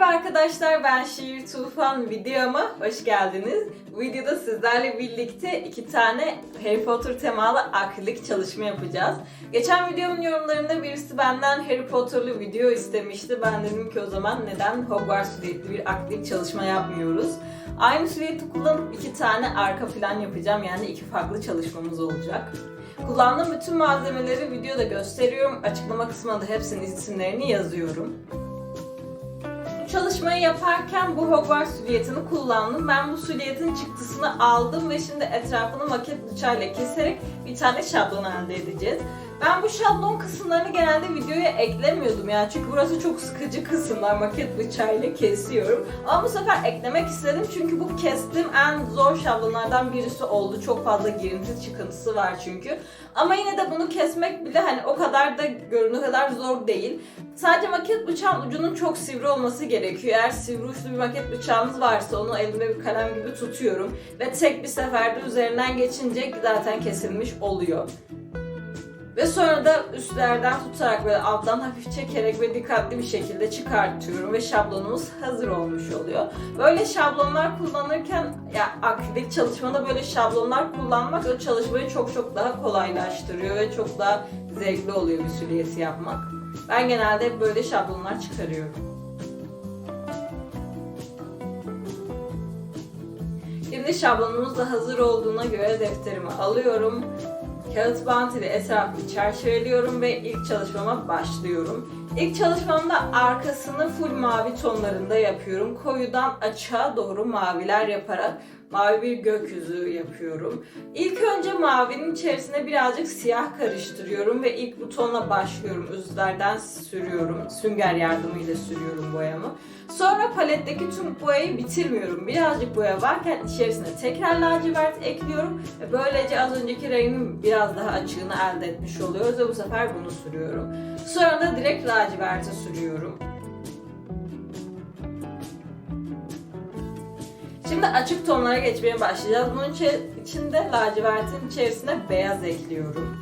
Merhaba arkadaşlar ben Şiir Tufan videoma hoş geldiniz. Bu videoda sizlerle birlikte iki tane Harry Potter temalı akrilik çalışma yapacağız. Geçen videomun yorumlarında birisi benden Harry Potter'lı video istemişti. Ben dedim ki o zaman neden Hogwarts sürekli bir akrilik çalışma yapmıyoruz. Aynı silüeti kullanıp iki tane arka plan yapacağım yani iki farklı çalışmamız olacak. Kullandığım bütün malzemeleri videoda gösteriyorum. Açıklama kısmına da hepsinin isimlerini yazıyorum. Çalışmayı yaparken bu Hogwarts sülyetini kullandım. Ben bu sülyetin çıktısını aldım ve şimdi etrafını maket bıçağıyla keserek bir tane şablon elde edeceğiz. Ben bu şablon kısımlarını genelde videoya eklemiyordum ya çünkü burası çok sıkıcı kısımlar maket bıçağıyla kesiyorum. Ama bu sefer eklemek istedim çünkü bu kestiğim en zor şablonlardan birisi oldu. Çok fazla girinti çıkıntısı var çünkü. Ama yine de bunu kesmek bile hani o kadar da göründüğü kadar zor değil. Sadece maket bıçağın ucunun çok sivri olması gerekiyor. Eğer sivri uçlu bir maket bıçağınız varsa onu elimde bir kalem gibi tutuyorum. Ve tek bir seferde üzerinden geçince zaten kesilmiş oluyor. Ve sonra da üstlerden tutarak böyle alttan hafif çekerek ve dikkatli bir şekilde çıkartıyorum ve şablonumuz hazır olmuş oluyor. Böyle şablonlar kullanırken ya akrilik çalışmada böyle şablonlar kullanmak o çalışmayı çok çok daha kolaylaştırıyor ve çok daha zevkli oluyor bir süliyeti yapmak. Ben genelde böyle şablonlar çıkarıyorum. Şimdi şablonumuz da hazır olduğuna göre defterimi alıyorum. Kağıt bant ile etrafını çerçeveliyorum ve ilk çalışmama başlıyorum. İlk çalışmamda arkasını full mavi tonlarında yapıyorum. Koyudan açığa doğru maviler yaparak mavi bir gökyüzü yapıyorum. İlk önce mavinin içerisine birazcık siyah karıştırıyorum ve ilk bu tonla başlıyorum. Üstlerden sürüyorum. Sünger yardımıyla sürüyorum boyamı. Sonra paletteki tüm boyayı bitirmiyorum. Birazcık boya varken içerisine tekrar lacivert ekliyorum. Ve böylece az önceki rengin biraz daha açığını elde etmiş oluyoruz ve bu sefer bunu sürüyorum. Sonra da direkt laciverte sürüyorum. Şimdi açık tonlara geçmeye başlayacağız. Bunun içi- içinde lacivertin içerisine beyaz ekliyorum.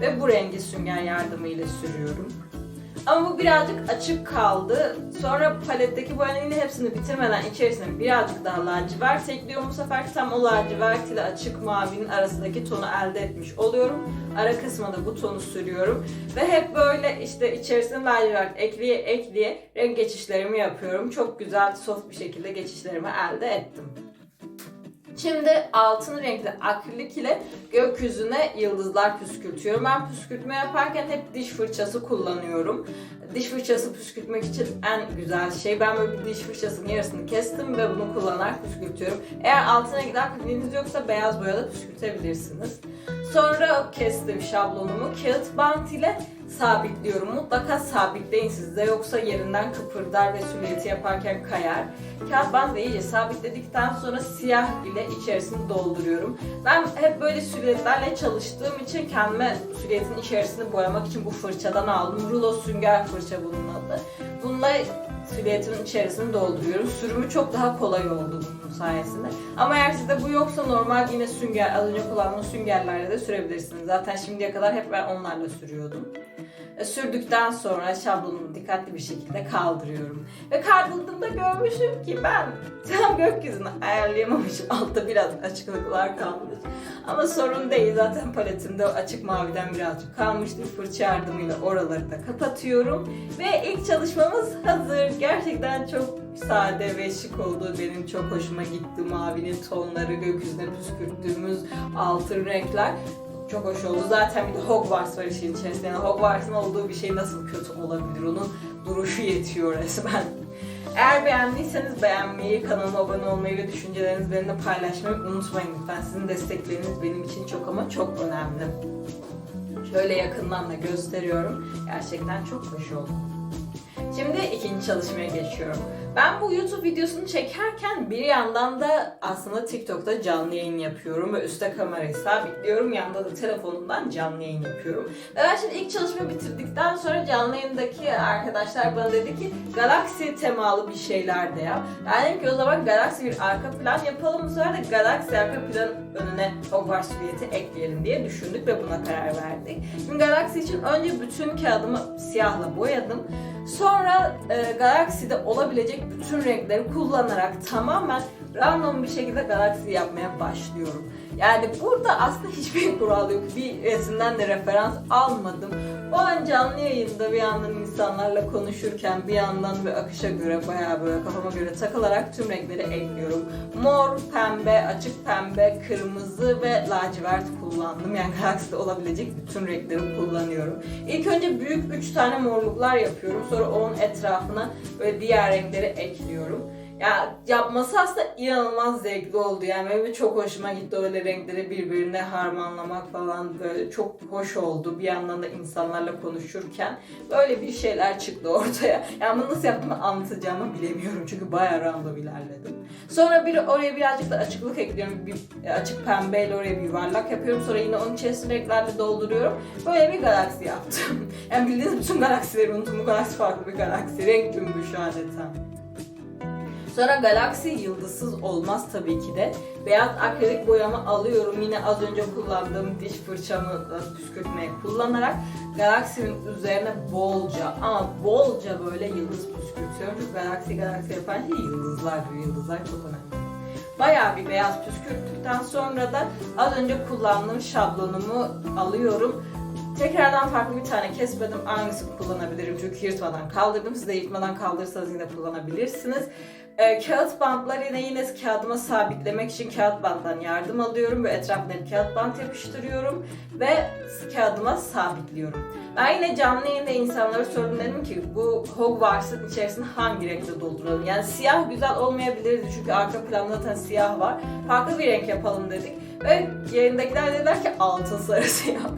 Ve bu rengi sünger yardımıyla sürüyorum. Ama bu birazcık açık kaldı. Sonra paletteki boyanın yine hepsini bitirmeden içerisine birazcık daha lacivert ekliyorum. Bu sefer tam o lacivert ile açık mavinin arasındaki tonu elde etmiş oluyorum. Ara kısma da bu tonu sürüyorum. Ve hep böyle işte içerisine lacivert ekleye ekleye renk geçişlerimi yapıyorum. Çok güzel soft bir şekilde geçişlerimi elde ettim. Şimdi altın renkli akrilik ile gökyüzüne yıldızlar püskürtüyorum. Ben püskürtme yaparken hep diş fırçası kullanıyorum. Diş fırçası püskürtmek için en güzel şey. Ben böyle bir diş fırçasının yarısını kestim ve bunu kullanarak püskürtüyorum. Eğer altın renkli akriliğiniz yoksa beyaz boyayla püskürtebilirsiniz. Sonra kestim şablonumu kağıt bant ile sabitliyorum. Mutlaka sabitleyin sizde yoksa yerinden kıpırdar ve süliyeti yaparken kayar. Kağıt bantla iyice sabitledikten sonra siyah ile içerisini dolduruyorum. Ben hep böyle süliyetlerle çalıştığım için kendime süliyetin içerisini boyamak için bu fırçadan aldım. Rulo sünger fırça bunun adı. Bununla süliyetimin içerisini dolduruyorum. Sürümü çok daha kolay oldu bunun sayesinde. Ama eğer sizde bu yoksa normal yine sünger, az önce kullandığım süngerlerle de sürebilirsiniz. Zaten şimdiye kadar hep ben onlarla sürüyordum. E, Sürdükten sonra şablonumu dikkatli bir şekilde kaldırıyorum. Ve kaldırdığımda görmüşüm ki ben tam gökyüzünü ayarlayamamışım. Altta biraz açıklıklar kalmış. Ama sorun değil zaten paletimde açık maviden birazcık kalmıştı. Fırça yardımıyla oraları da kapatıyorum. Ve ilk çalışmamız hazır. Gerçekten çok sade ve şık oldu. Benim çok hoşuma gitti. Mavinin tonları, gökyüzüne püskürttüğümüz altın renkler. Çok hoş oldu. Zaten bir de Hogwarts var işin içerisinde. Yani Hogwarts'ın olduğu bir şey nasıl kötü olabilir? Onun duruşu yetiyor resmen. Eğer beğendiyseniz beğenmeyi, kanalıma abone olmayı ve düşüncelerinizi benimle paylaşmayı unutmayın lütfen. Sizin destekleriniz benim için çok ama çok önemli. Şöyle yakından da gösteriyorum. Gerçekten çok hoş oldu. Şimdi ikinci çalışmaya geçiyorum. Ben bu YouTube videosunu çekerken bir yandan da aslında TikTok'ta canlı yayın yapıyorum ve üstte kamerayı sabitliyorum. Yanında da telefonumdan canlı yayın yapıyorum. Ve ben şimdi ilk çalışma bitirdikten sonra canlı yayındaki arkadaşlar bana dedi ki Galaxy temalı bir şeyler de yap. Ben dedim ki o zaman Galaxy bir arka plan yapalım. Bu sefer de Galaxy arka plan önüne Hogwarts bileti ekleyelim diye düşündük ve buna karar verdik. Şimdi Galaxy için önce bütün kağıdımı siyahla boyadım. Sonra e, Galaxy'de olabilecek bütün renkleri kullanarak tamamen random bir şekilde Galaxy yapmaya başlıyorum. Yani burada aslında hiçbir kural yok. Bir resimden de referans almadım. O an canlı yayında bir yandan insanlarla konuşurken bir yandan bir akışa göre bayağı böyle kafama göre takılarak tüm renkleri ekliyorum. Mor, pembe, açık pembe, kırmızı ve lacivert kullandım. Yani Galaxy'de olabilecek bütün renkleri kullanıyorum. İlk önce büyük 3 tane morluklar yapıyorum. Sonra onun etrafına böyle diğer renkleri ekliyorum. Ya yapması aslında inanılmaz zevkli oldu yani de çok hoşuma gitti öyle renkleri birbirine harmanlamak falan böyle çok hoş oldu. Bir yandan da insanlarla konuşurken böyle bir şeyler çıktı ortaya. Yani bunu nasıl yaptığımı anlatacağımı bilemiyorum çünkü bayağı random ilerledim. Sonra bir oraya birazcık da açıklık ekliyorum. Bir e, açık pembeyle oraya bir yuvarlak yapıyorum. Sonra yine onun içerisine renklerle dolduruyorum. Böyle bir galaksi yaptım. Yani bildiğiniz bütün galaksileri unuttum. Bu galaksi farklı bir galaksi. Renk cümbüşü adeta. Sonra galaksi yıldızsız olmaz tabii ki de. Beyaz akrilik boyamı alıyorum. Yine az önce kullandığım diş fırçamı püskürtmeye kullanarak galaksinin üzerine bolca ama bolca böyle yıldız püskürtüyorum. Çünkü galaksi galaksi yapan şey yıldızlar. Yıldızlar çok önemli. Bayağı bir beyaz püskürttükten sonra da az önce kullandığım şablonumu alıyorum. Tekrardan farklı bir tane kesmedim. Aynısını kullanabilirim çünkü yırtmadan kaldırdım. Siz de yırtmadan kaldırırsanız yine kullanabilirsiniz. Ee, kağıt bantlar yine yine kağıdıma sabitlemek için kağıt banttan yardım alıyorum. Ve etrafına bir kağıt bant yapıştırıyorum ve kağıdıma sabitliyorum. Ben yine canlı yayında insanlara sordum dedim ki bu Hogwarts'ın içerisini hangi renkle dolduralım? Yani siyah güzel olmayabilirdi çünkü arka planda zaten siyah var. Farklı bir renk yapalım dedik. Ve yayındakiler dediler ki altın sarısı yap.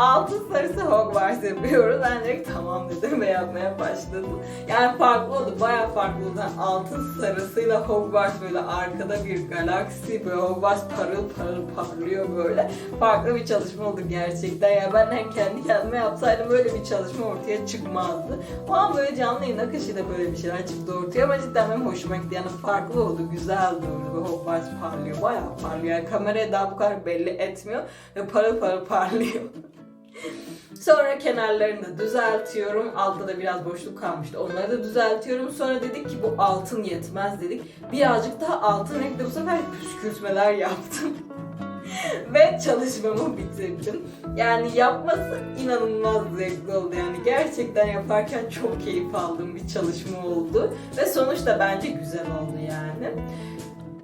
Altın sarısı Hogwarts yapıyoruz. Ben direkt tamam dedim ve yapmaya başladım. Yani farklı oldu, bayağı farklı oldu. Yani altın sarısıyla Hogwarts böyle arkada bir galaksi, böyle Hogwarts parıl parıl parlıyor böyle. Farklı bir çalışma oldu gerçekten. Yani ben kendi kendime yapsaydım böyle bir çalışma ortaya çıkmazdı. O an böyle canlı yayın akışıyla böyle bir şeyler çıktı ortaya ama cidden benim hoşuma gitti. Yani farklı oldu, güzeldi oldu. Böyle Hogwarts parlıyor, bayağı parlıyor. Yani kameraya daha bu kadar belli etmiyor ve parıl parıl parlıyor. Sonra kenarlarını da düzeltiyorum. Altta da biraz boşluk kalmıştı. Onları da düzeltiyorum. Sonra dedik ki bu altın yetmez dedik. Birazcık daha altın renkli bu sefer püskürtmeler yaptım. Ve çalışmamı bitirdim. Yani yapması inanılmaz zevkli oldu. Yani gerçekten yaparken çok keyif aldığım bir çalışma oldu. Ve sonuç da bence güzel oldu yani.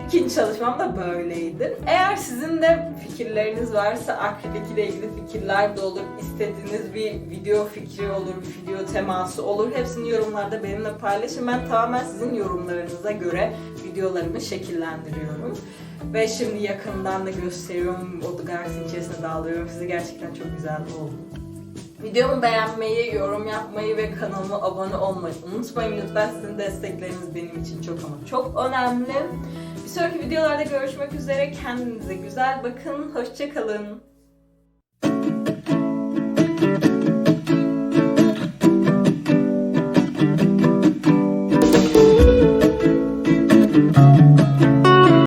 İkinci çalışmam da böyleydi. Eğer sizin de fikirleriniz varsa akrilik ile ilgili fikirler de olur. istediğiniz bir video fikri olur, video teması olur. Hepsini yorumlarda benimle paylaşın. Ben tamamen sizin yorumlarınıza göre videolarımı şekillendiriyorum. Ve şimdi yakından da gösteriyorum. Galaksinin içerisine dağılıyorum. Size gerçekten çok güzel oldu. Videomu beğenmeyi, yorum yapmayı ve kanalıma abone olmayı unutmayın lütfen. Sizin destekleriniz benim için çok ama çok önemli. Sonraki videolarda görüşmek üzere. Kendinize güzel bakın. Hoşçakalın.